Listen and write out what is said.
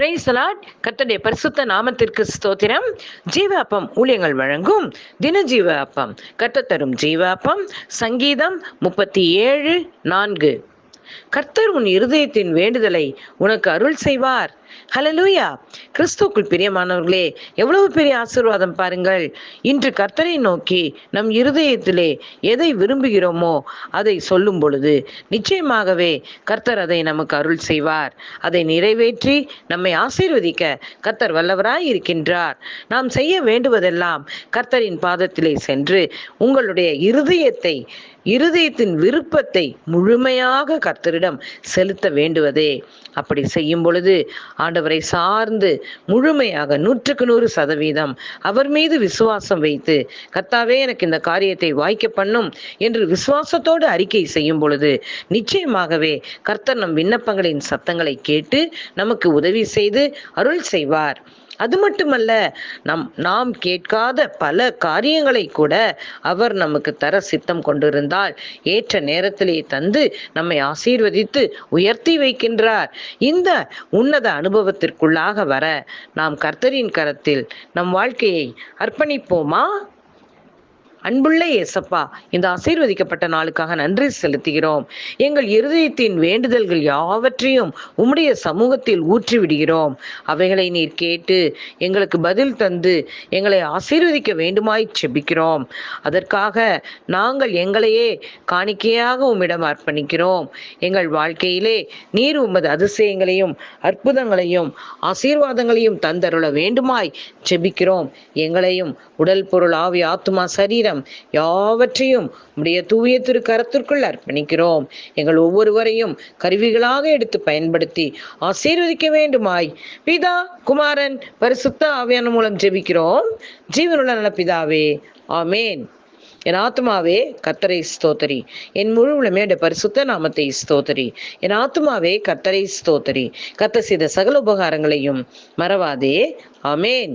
Price allot கத்தடைய பரிசுத்த நாமத்திற்கு ஸ்தோத்திரம். ஜீவ அப்பம் ஊழியங்கள் வழங்கும் தின ஜீவ அப்பம் கர்த்தர் தரும் ஜீவ அப்பம் சங்கீதம் முப்பத்தி ஏழு நான்கு. கர்த்தர் உன் இருதயத்தின் வேண்டுதலை உனக்கு அருள் செய்வார். ஹலலூயா கிறிஸ்துக்குள் பிரியமானவர்களே எவ்வளவு பெரிய ஆசீர்வாதம் பாருங்கள். இன்று கர்த்தரை நோக்கி நம் இருதயத்திலே எதை விரும்புகிறோமோ அதை சொல்லும் பொழுது நிச்சயமாகவே கர்த்தர் அதை நமக்கு அருள் செய்வார். அதை நிறைவேற்றி நம்மை ஆசீர்வதிக்க கர்த்தர் வல்லவராய் இருக்கின்றார். நாம் செய்ய வேண்டுவதெல்லாம் கர்த்தரின் பாதத்திலே சென்று உங்களுடைய இருதயத்தை இருதயத்தின் விருப்பத்தை முழுமையாக கர்த்தரிடம் செலுத்த வேண்டுவதே. அப்படி செய்யும் பொழுது ஆண்டவரை சார்ந்து முழுமையாக நூற்றுக்கு நூறு சதவீதம் அவர் மீது விசுவாசம் வைத்து கர்த்தாவே எனக்கு இந்த காரியத்தை வாய்க்க பண்ணும் என்று விசுவாசத்தோடு அறிக்கை செய்யும் பொழுது நிச்சயமாகவே கர்த்தர் நம் விண்ணப்பங்களின் சத்தங்களை கேட்டு நமக்கு உதவி செய்து அருள் செய்வார். அது மட்டுமல்ல நம் நாம் கேட்காத பல காரியங்களை கூட அவர் நமக்கு தர சித்தம் கொண்டிருந்தால் ஏற்ற நேரத்திலே தந்து நம்மை ஆசீர்வதித்து உயர்த்தி வைக்கின்றார். இந்த உன்னத அனுபவத்திற்குள்ளாக வர நாம் கர்த்தரின் கரத்தில் நம் வாழ்க்கையை அர்ப்பணிப்போமா? அன்புள்ள ஏசப்பா இந்த ஆசீர்வதிக்கப்பட்ட நாளுக்காக நன்றி செலுத்துகிறோம். எங்கள் இருதயத்தின் வேண்டுதல்கள் யாவற்றையும் உம்முடைய சமூகத்தில் ஊற்றி விடுகிறோம் அவைகளை நீர் கேட்டு எங்களுக்கு பதில் தந்து எங்களை ஆசீர்வதிக்க வேண்டுமாய் செபிக்கிறோம். அதற்காக நாங்கள் எங்களையே காணிக்கையாக உம்மிடம் அர்ப்பணிக்கிறோம். எங்கள் வாழ்க்கையிலே நீர் உமது அதிசயங்களையும் அற்புதங்களையும் ஆசீர்வாதங்களையும் தந்தருள வேண்டுமாய் செபிக்கிறோம். எங்களையும் உடல் பொருள் ஆவி ஆத்துமா சரீரம் யாவற்றையும் உடைய தூய திரு கரத்திற்குள் அர்ப்பணிக்கிறோம். எங்கள் ஒவ்வொருவரையும் கருவிகளாக எடுத்து பயன்படுத்தி ஆசீர்வதிக்க வேண்டுமாய். பிதா குமாரன் பரிசுத்த ஆவியான மூலம் ஜெபிக்கிறோம். ஜீவனுள்ள நல பிதாவே ஆமேன். என் ஆத்மாவே கத்தரை ஸ்தோத்தரி. என் முழு உளமையோட பரிசுத்த நாமத்தை ஸ்தோத்தரி. என் ஆத்மாவே கத்தரை ஸ்தோத்தரி. கத்த செய்த சகல உபகாரங்களையும் மறவாதே. அமேன்